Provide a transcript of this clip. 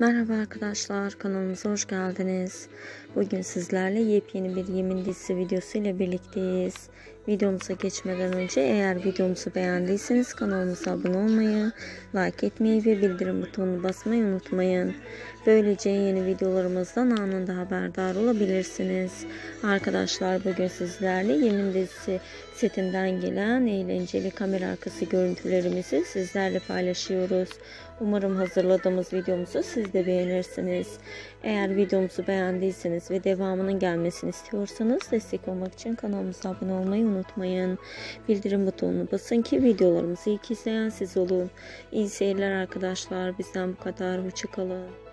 Merhaba arkadaşlar kanalımıza hoş geldiniz. Bugün sizlerle yepyeni bir yemin dizisi videosu ile birlikteyiz. Videomuza geçmeden önce eğer videomuzu beğendiyseniz kanalımıza abone olmayı, like etmeyi ve bildirim butonunu basmayı unutmayın. Böylece yeni videolarımızdan anında haberdar olabilirsiniz. Arkadaşlar bugün sizlerle yemin dizisi setinden gelen eğlenceli kamera arkası görüntülerimizi sizlerle paylaşıyoruz. Umarım hazırladığımız videomuzu siz de beğenirsiniz. Eğer videomuzu beğendiyseniz ve devamının gelmesini istiyorsanız destek olmak için kanalımıza abone olmayı unutmayın. Bildirim butonunu basın ki videolarımızı ilk izleyen siz olun. İyi seyirler arkadaşlar. Bizden bu kadar. Hoşçakalın.